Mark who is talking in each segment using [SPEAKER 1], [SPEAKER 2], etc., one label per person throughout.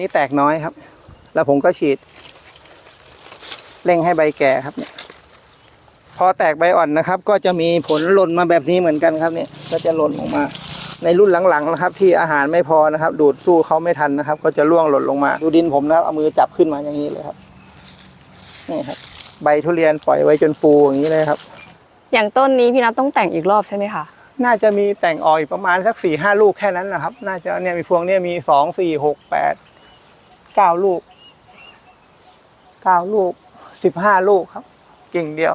[SPEAKER 1] นี่แตกน้อยครับ แล้วผมก็ฉีดเร่งให้ใบแก่ครับเนี่ยพอแตกใบอ่อนนะครับ ก็จะมีผลหล่นมาแบบนี้เหมือนกันครับเนี่ยก็จะหล่นลงมา ในรุ่นหลังๆนะครับ ที่อาหารไม่พอนะครับ ดูดสู้เขาไม่ทันนะครับ ก็จะร่วงหล่นลงมา ดูดินผมนะครับเอามือจับขึ้นมาอย่างนี้เลยครับนี่ครับ ใบทุเรียนปล่อยไว้จนฟูอย่างนี้เลยครับ
[SPEAKER 2] อย่างต้นนี้พี่นัทต้องแต่งอีกรอบใช่ไหมคะ
[SPEAKER 1] น่าจะมีแต่งออกอีกประมาณสักสี่ห้าลูกแค่นั้นนะครับ น่าจะเนี่ยมีพวงเนี่ยมีสองสี่หกแปด เก้าลูกเก้าลูกสิบห้าลูกครับ กิ่งเดียว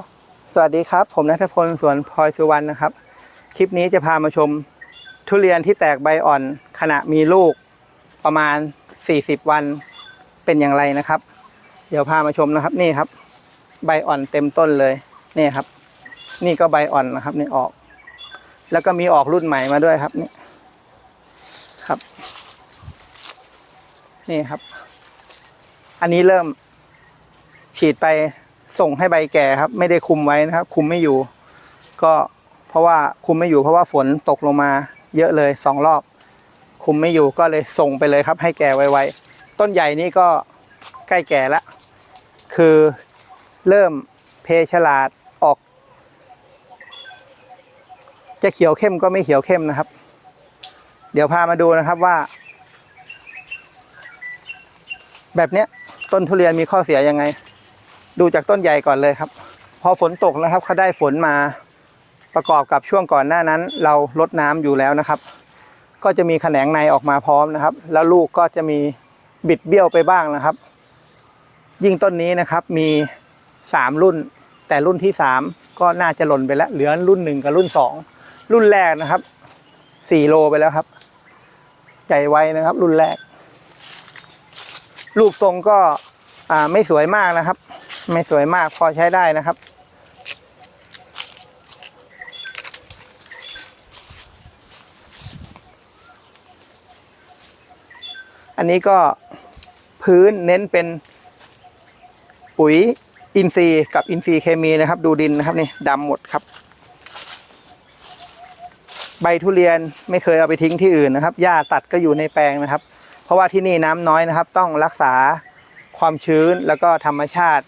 [SPEAKER 1] สวัสดีครับ ผมนัทพลสวนพลอยสุวรรณนะครับ คลิปนี้จะพามาชมทุเรียนที่แตกใบอ่อน ขณะมีลูกประมาณสี่สิบวันเป็นอย่างไรนะครับ เดี๋ยวพามาชมนะครับนี่ครับ ใบอ่อนเต็มต้นเลยนี่ครับ นี่ก็ใบอ่อนนะครับนี่ออก แล้วก็มีออกรุ่นใหม่มาด้วยครับนี่ครับ นี่ครับ อันนี้เริ่มฉีดไปส่งให้ใบแก่ครับ ไม่ได้คุมไว้นะครับ คุมไม่อยู่ ก็เพราะว่าคุมไม่อยู่เพราะว่าฝนตกลงมา เยอะเลยสองรอบ คุมไม่อยู่ก็เลยส่งไปเลยครับ ให้แก่ไวๆต้นใหญ่นี่ก็ใกล้แก่ล้วคือเริ่มเพฉลาดออก จะเขียวเข้มก็ไม่เขียวเข้มนะครับ เดี๋ยวพามาดูนะครับว่า แบบเนี้ย ต้นทุเรียนมีข้อเสียยังไง ดูจากต้นใหญ่ก่อนเลยครับ พอฝนตกนะครับเขาได้ฝนมาประกอบกับช่วงก่อนหน้านั้น เราลดน้ำอยู่แล้วนะครับ ก็จะมีแขนงในออกมาพร้อมนะครับ แล้วลูกก็จะมีบิดเบี้ยวไปบ้างนะครับ ยิ่งต้นนี้นะครับมีสามรุ่น แต่รุ่นที่สามก็น่าจะหล่นไปแล้วเหลือรุ่นหนึ่งกับรุ่นสองรุ่นแรกนะครับสี่โลไปแล้วครับ ใหญ่ไวนะครับ รุ่นแรก รูปทรงก็ไม่สวยมากนะครับ ไม่สวยมากพอใช้ได้นะครับอันนี้ก็พื้นเน้นเป็นปุ๋ยอินทรีย์กับอินทรีย์เคมีนะครับ ดูดินนะครับนี่ดำหมดครับ ใบทุเรียนไม่เคยเอาไปทิ้งที่อื่นนะครับหญ้าตัดก็อยู่ในแปลงนะครับ เพราะว่าที่นี่น้ำน้อยนะครับ ต้องรักษาความชื้นแล้วก็ธรรมชาติ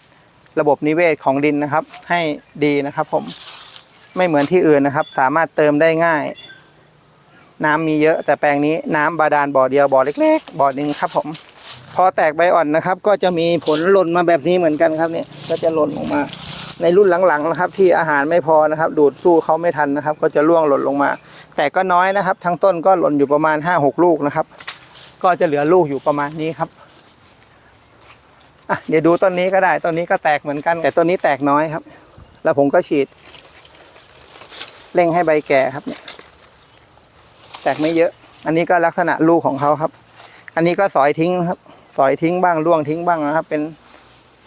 [SPEAKER 1] ระบบนิเวศของดินนะครับ ให้ดีนะครับ ผมไม่เหมือนที่อื่นนะครับ สามารถเติมได้ง่าย น้ำมีเยอะ แต่แปลงนี้น้ำบาดาลบ่อเดียวบ่อเล็ก ๆ บ่อหนึ่งครับ ผม พอแตกใบอ่อนนะครับ ก็จะมีผลหล่นมาแบบนี้เหมือนกันครับเนี่ยก็จะหล่นลงมาในรุ่นหลังๆนะครับ ที่อาหารไม่พอนะครับ ดูดสู้เขาไม่ทันนะครับ ก็จะร่วงหล่นลงมา แต่ก็น้อยนะครับ ทั้งต้นก็หล่นอยู่ประมาณห้าหกลูกนะครับ ก็จะเหลือลูกอยู่ประมาณนี้ครับอะเดี๋ยวดูต้นนี้ก็ได้ต้นนี้ก็แตกเหมือนกัน แต่ต้นนี้แตกน้อยครับ แล้วผมก็ฉีดเร่งให้ใบแก่ครับเนี่ย แตกไม่เยอะ อันนี้ก็ลักษณะลูกของเขาครับ อันนี้ก็สอยทิ้งครับ สอยทิ้งบ้างร่วงทิ้งบ้างนะครับ เป็น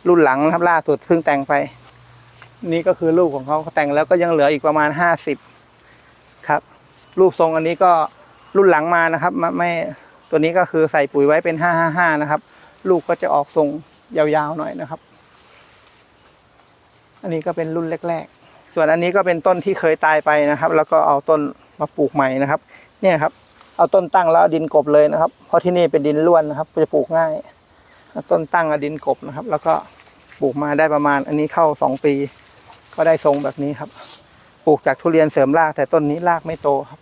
[SPEAKER 1] รุ่นหลังครับล่าสุดเพิ่งแต่งไป นี่ก็คือลูกของเขาแต่งแล้วก็ยังเหลืออีกประมาณห้าสิบครับ รูปทรงอันนี้ก็รุ่นหลังมานะครับไม่ ตัวนี้ก็คือใส่ปุ๋ยไว้เป็นห้าห้าห้านะครับ ลูกก็จะออกทรงยาวๆหน่อยนะครับ อันนี้ก็เป็นรุ่นแรก ๆ ส่วนอันนี้ก็เป็นต้นที่เคยตายไปนะครับ แล้วก็เอาต้นมาปลูกใหม่นะครับ เนี่ยครับ เอาต้นตั้งแล้วดินกบเลยนะครับ เพราะที่นี่เป็นดินล้วนนะครับจะปลูกง่ายต้นตั้งอดินกบนะครับ แล้วก็ปลูกมาได้ประมาณ อันนี้เข้าสองปี ก็ได้ทรงแบบนี้ครับ ปลูกจากทุเรียนเสริมรากแต่ต้นนี้รากไม่โตครับ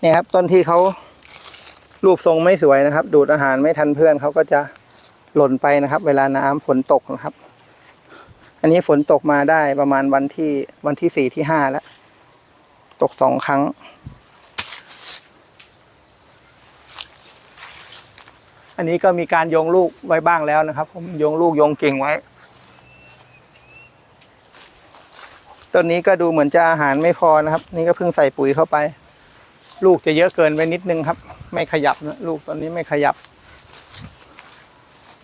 [SPEAKER 1] เนี่ยครับต้นที่เขา รูปทรงไม่สวยนะครับ ดูดอาหารไม่ทันเพื่อนเขาก็จะหล่นไปนะครับ เวลาน้ำฝนตกนะครับ อันนี้ฝนตกมาได้ประมาณวันที่วันที่สี่ที่ห้าแล้ว ตกสองครั้ง อันนี้ก็มีการโยงลูกไว้บ้างแล้วนะครับ ผมโยงลูกโยงกิ่งไว้ต้นนี้ก็ดูเหมือนจะอาหารไม่พอนะครับ นี่ก็เพิ่งใส่ปุ๋ยเข้าไป ลูกจะเยอะเกินไปนิดนึงครับ ไม่ขยับนะลูกตอนนี้ไม่ขยับ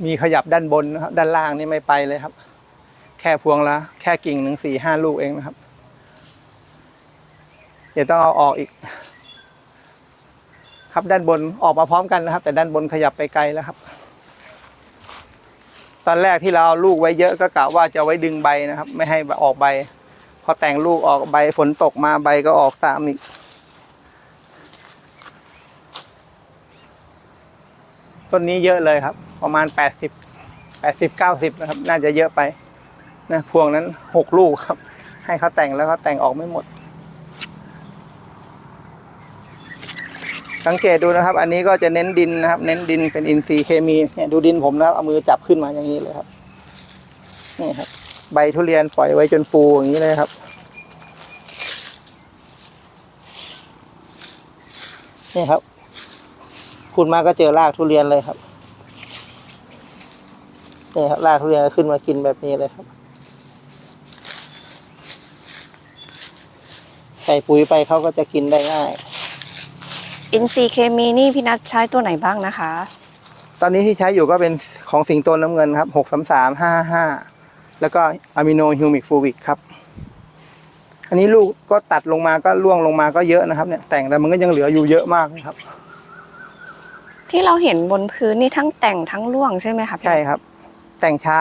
[SPEAKER 1] มีขยับด้านบนนะครับ ด้านล่างนี่ไม่ไปเลยครับ แค่พวงละแค่กิ่งหนึ่งสี่ห้าลูกเองนะครับ เดี๋ยวต้องเอาออกอีก ครับด้านบนออกมาพร้อมกันนะครับ แต่ด้านบนขยับไปไกลแล้วครับ ตอนแรกที่เราเอาลูกไว้เยอะก็กะว่าจะไว้ดึงใบนะครับ ไม่ให้ออกใบ พอแต่งลูกออกใบฝนตกมาใบก็ออกตามอีก ต้นนี้เยอะเลยครับ ประมาณแปดสิบแปดสิบเก้าสิบนะครับ น่าจะเยอะไปนะพวงนั้นหกลูกครับ ให้เขาแต่งแล้วเขาแต่งออกไม่หมด สังเกตดูนะครับ อันนี้ก็จะเน้นดินนะครับ เน้นดินเป็นอินทรีย์เคมีเนี่ยดูดินผมนะครับเอามือจับขึ้นมาอย่างนี้เลยครับนี่ครับ ใบทุเรียนปล่อยไว้จนฟูอย่างนี้เลยครับนี่ครับ ขุดมาก็เจอรากทุเรียนเลยครับนี่ครับรากทุเรียนก็ขึ้นมากินแบบนี้เลยครับ ใส่ปุ๋ยไปเขาก็จะกินได้ง่าย
[SPEAKER 2] อินซีย์เคมีนี่พี่นัทใช้ตัวไหนบ้างนะคะ
[SPEAKER 1] ตอนนี้ที่ใช้อยู่ก็เป็นของสิงโตน้ำเงินครับหกสามสามห้าห้าแล้วก็อะมิโนฮิวมิกฟูวิกครับ อันนี้ลูกก็ตัดลงมาก็ร่วงลงมาก็เยอะนะครับเนี่ยแต่งแต่มันก็ยังเหลืออยู่เยอะมากนะครับ
[SPEAKER 2] ที่เราเห็นบนพื้นนี่ทั้งแต่งทั้งร่วงใช่ไหมคะพี่
[SPEAKER 1] ใช่ครับ แต่งช้า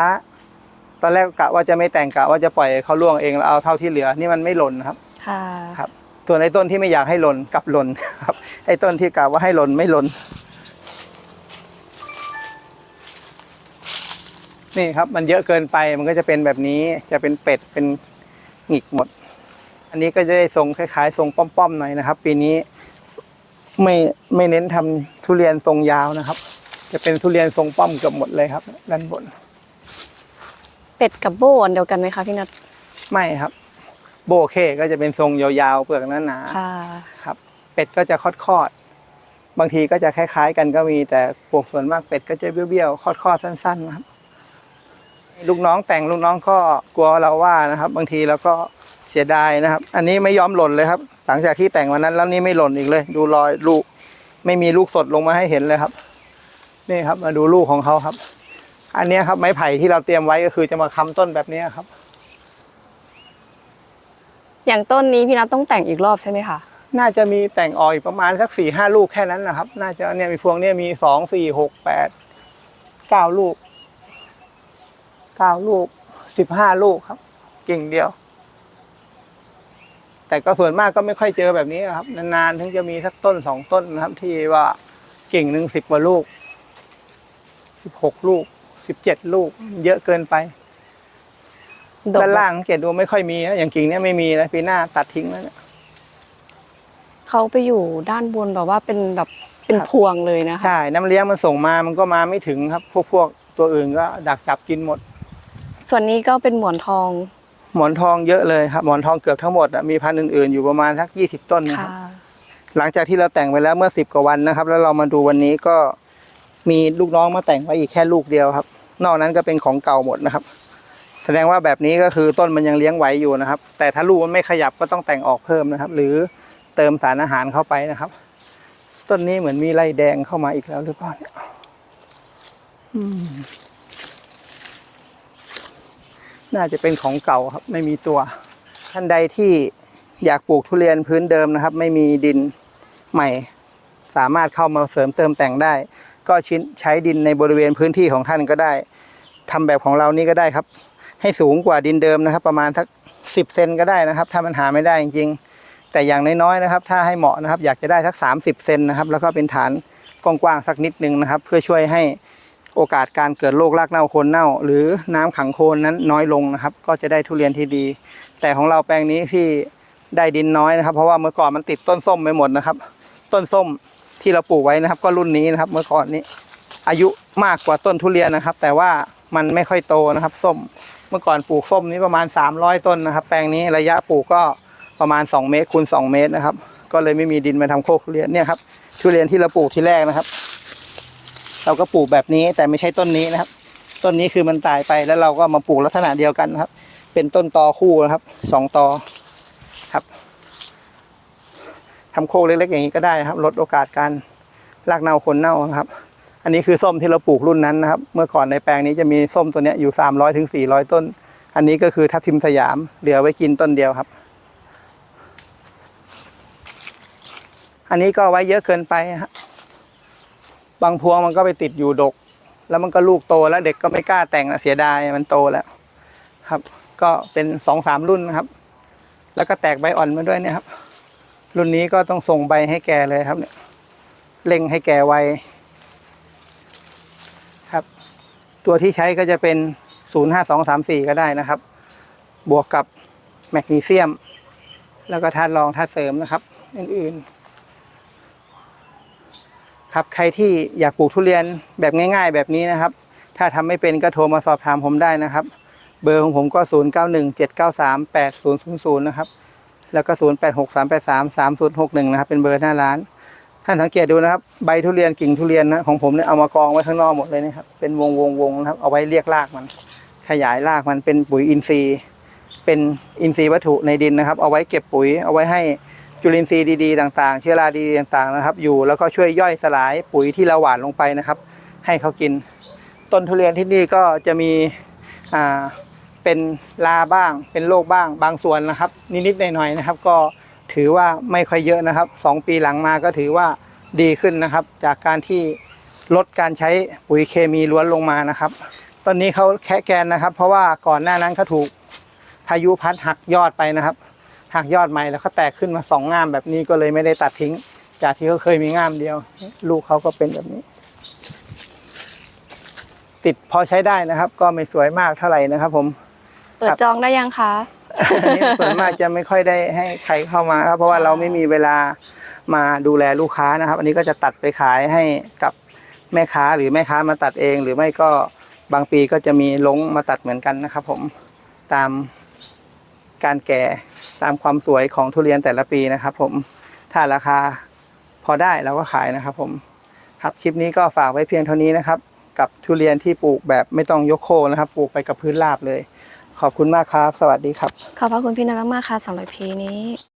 [SPEAKER 1] ตอนแรกกะว่าจะไม่แต่งกะว่าจะปล่อยให้เขาร่วงเองแล้วเอาเท่าที่เหลือ นี่มันไม่หล่นนะครับ
[SPEAKER 2] ค่ะ
[SPEAKER 1] ครับ ส่วนไอ้ต้นที่ไม่อยากให้หล่นกลับหล่นครับไอ้ต้นที่กะว่าให้หล่นไม่หล่นนี่ครับมันเยอะเกินไปมันก็จะเป็นแบบนี้จะเป็นเป็ดเป็นหงิกหมด อันนี้ก็จะได้ทรงคล้ายๆ ทรงป้อมๆหน่อยนะครับ ปีนี้ ไม่ไม่เน้นทำทุเรียนทรงยาวนะครับ จะเป็นทุเรียนทรงป้อมเกือบหมดเลยครับด้านบน
[SPEAKER 2] เป็ดกับโบอันเดียวกันไหมคะพี่นัท
[SPEAKER 1] ไม่ครับ โบเคก็จะเป็นทรงยาวๆเปลือกหนาๆ
[SPEAKER 2] ค่ะ
[SPEAKER 1] ครับ เป็ดก็จะคอดคอดๆบางทีก็จะคล้าย ๆ กันก็มีแต่พวกส่วนมากเป็ดก็จะเบี้ยวๆคอดคอดๆสั้นๆนะครับลูกน้องแต่งลูกน้องก็กลัวเราว่านะครับ บางทีเราก็ เสียดายนะครับ อันนี้ไม่ยอมหล่นเลยครับ หลังจากที่แต่งวันนั้นแล้วนี่ไม่หล่นอีกเลย ดูรอยลูก ไม่มีลูกสดลงมาให้เห็นเลยครับ นี่ครับมาดูลูกของเขาครับ อันเนี้ยครับไม้ไผ่ที่เราเตรียมไว้ก็คือจะมาค้ำต้นแบบเนี้ยครับ
[SPEAKER 2] อย่างต้นนี้พี่นัทต้องแต่งอีกรอบใช่ไหมคะ
[SPEAKER 1] น่าจะมีแต่งออกอีกประมาณสักสี่ห้าลูกแค่นั้นนะครับ น่าจะเนี่ยมีพวงเนี่ยมีสองสี่หกแปดเก้าลูกเก้าลูกสิบห้าลูกครับกิ่งเดียว แต่ก็ส่วนมากก็ไม่ค่อยเจอแบบนี้ครับ นานๆถึงจะมีสักต้นสองต้นนะครับ ที่ว่ากิ่งหนึ่งสิบกว่าลูกสิบหกลูกสิบเจ็ดลูก เยอะเกินไป
[SPEAKER 2] ดก
[SPEAKER 1] ด้านล่างสังเกตดูไม่ค่อยมีนะอย่างกิ่งเนี้ยไม่มีนะปีหน้าตัดทิ้งแล้วเนี่ย
[SPEAKER 2] เขาไปอยู่ด้านบนแบบว่าเป็นแบบเป็น
[SPEAKER 1] ครับ
[SPEAKER 2] พวงเลยนะคะ
[SPEAKER 1] ใช่ น้ำเลี้ยงมันส่งมามันก็มาไม่ถึงครับ พวกพวกตัวอื่นก็ดักจับกินหมด
[SPEAKER 2] ส่วนนี้ก็เป็นหมอนทอง
[SPEAKER 1] หมอนทองเยอะเลยครับหมอนทองเกือบทั้งหมดอะมีพันธุ์อื่นๆอยู่ประมาณสักยี่สิบต้นนะค
[SPEAKER 2] ค่ะ
[SPEAKER 1] รับหลังจากที่เราแต่งไปแล้วเมื่อสิบกว่าวันนะครับ แล้วเรามาดูวันนี้ก็มีลูกน้องมาแต่งไว้อีกแค่ลูกเดียวครับ นอกนั้นก็เป็นของเก่าหมดนะครับ แสดงว่าแบบนี้ก็คือต้นมันยังเลี้ยงไหวอยู่นะครับ แต่ถ้าลูกมันไม่ขยับก็ต้องแต่งออกเพิ่มนะครับ หรือเติมสารอาหารเข้าไปนะครับ ต้นนี้เหมือนมีไรแดงเข้ามาอีกแล้วหรือเปล่าเนี่ยอืม น่าจะเป็นของเก่าครับไม่มีตัว ท่านใดที่อยากปลูกทุเรียนพื้นเดิมนะครับ ไม่มีดินใหม่ สามารถเข้ามาเสริมเติมแต่งได้ ก็ชิ้นใช้ดินในบริเวณพื้นที่ของท่านก็ได้ทำแบบของเรานี่ก็ได้ครับ ให้สูงกว่าดินเดิมนะครับ ประมาณสักสิบเซนก็ได้นะครับ ถ้ามันหาไม่ได้จริงๆ แต่อย่างน้อยๆนะครับ ถ้าให้เหมาะนะครับ อยากจะได้สัก 30 เซนนะครับ แล้วก็เป็นฐานกว้างๆสักนิดนึงนะครับ เพื่อช่วยให้ โอกาสการเกิดโรครากเน่าโคนเน่า หรือน้ำขังโคนนั้นน้อยลงนะครับ ก็จะได้ทุเรียนที่ดี แต่ของเราแปลงนี้ที่ได้ดินน้อยนะครับ เพราะว่าเมื่อก่อนมันติดต้นส้มไปหมดนะครับ ต้นส้มที่เราปลูกไว้นะครับ ก็รุ่นนี้นะครับ เมื่อก่อนนี้อายุมากกว่าต้นทุเรียนนะครับ แต่ว่ามันไม่ค่อยโตนะครับ ส้มเมื่อก่อนปลูกส้มนี้ประมาณ 300 ต้นนะครับ แปลงนี้ระยะปลูกก็ประมาณ 2 เมตรคูณ2เมตรนะครับ ก็เลยไม่มีดินมาทำโคกทุเรียนเนี่ยครับทุเรียนที่เราปลูกที่แรกนะครับ เราก็ปลูกแบบนี้แต่ไม่ใช่ต้นนี้นะครับ ต้นนี้คือมันตายไปแล้วเราก็มาปลูกลักษณะเดียวกันนะครับ เป็นต้นตอคู่นะครับสองตอครับทำโคกเล็กๆอย่างนี้ก็ได้นะครับ ลดโอกาสการรากเน่าคนเน่านะครับ อันนี้คือส้มที่เราปลูกรุ่นนั้นนะครับ เมื่อก่อนในแปลงนี้จะมีส้มตัวนี้อยู่ 300ถึง400 ต้น อันนี้ก็คือทับทิมสยาม เหลือไว้กินต้นเดียวครับ อันนี้ก็ไว้เยอะเกินไปฮะ บางพวงมันก็ไปติดอยู่ดก แล้วมันก็ลูกโตแล้วเด็กก็ไม่กล้าแต่งนะเสียดายมันโตแล้ว ครับ ก็เป็นสองสามรุ่นนะครับ แล้วก็แตกใบอ่อนมาด้วยเนี่ยครับ รุ่นนี้ก็ต้องส่งใบให้แกเลยครับเนี่ยเร่งให้แกไวครับ ตัวที่ใช้ก็จะเป็น 05234 ก็ได้นะครับ บวกกับแมกนีเซียม แล้วก็ธาตุรองธาตุเสริมนะครับ อื่นๆ ครับใครที่อยากปลูกทุเรียนแบบง่าย ๆ แบบนี้นะครับ ถ้าทำไม่เป็นก็โทรมาสอบถามผมได้นะครับ เบอร์ของผมก็ 0917938000 นะครับ แล้วก็ 0863833061 นะครับ เป็นเบอร์หน้าร้าน ท่านสังเกตดูนะครับ ใบทุเรียนกิ่งทุเรียนนะของผมเนี่ยเอามากองไว้ข้างนอกหมดเลยนะครับ เป็นวงวงวงนะครับ เอาไว้เรียกรากมัน ขยายรากมันเป็นปุ๋ยอินทรีย์ เป็นอินทรีย์วัตถุในดินนะครับ เอาไว้เก็บปุ๋ย เอาไว้ให้ จุลินทรีย์ดีๆต่างๆ เชื้อราดีๆต่างๆนะครับ อยู่แล้วก็ช่วยย่อยสลายปุ๋ยที่เราหว่านลงไปนะครับ ให้เขากิน ต้นทุเรียนที่นี่ก็จะมีอ่าเป็นลาบ้าง เป็นโรคบ้าง บางส่วนนะครับ นิดๆหน่อยๆนะครับ ก็ถือว่าไม่ค่อยเยอะนะครับสองปีหลังมาก็ถือว่าดีขึ้นนะครับ จากการที่ลดการใช้ปุ๋ยเคมีล้วนลงมานะครับ ตอนนี้เขาแคะแกนนะครับ เพราะว่าก่อนหน้านั้นเขาถูกพายุพัดหักยอดไปนะครับ หักยอดใหม่แล้วเขาแตกขึ้นมาสองง่ามแบบนี้ก็เลยไม่ได้ตัดทิ้ง จากที่เขาเคยมีง่ามเดียว ลูกเขาก็เป็นแบบนี้ ติดพอใช้ได้นะครับ ก็ไม่สวยมากเท่าไหร่นะครับผม
[SPEAKER 2] เปิดจองได้ยังคะ
[SPEAKER 1] อันนี้ส่วนมากจะไม่ค่อยได้ให้ใครเข้ามาครับเพราะว่าเราไม่มีเวลามาดูแลลูกค้านะครับ อันนี้ก็จะตัดไปขายให้กับแม่ค้าหรือแม่ค้ามาตัดเอง หรือไม่ก็บางปีก็จะมีลงมาตัดเหมือนกันนะครับ ผมตามการแก่ ตามความสวยของทุเรียนแต่ละปีนะครับ ผมถ้าราคาพอได้เราก็ขายนะครับ ผมครับคลิปนี้ก็ฝากไว้เพียงเท่านี้นะครับ กับทุเรียนที่ปลูกแบบไม่ต้องยกโคนนะครับ ปลูกไปกับพื้นราบเลย ขอบคุณมากครับ สวัสดีครับ
[SPEAKER 2] ขอบพระคุณพี่นักมากๆค่ะสำหรับพีนี้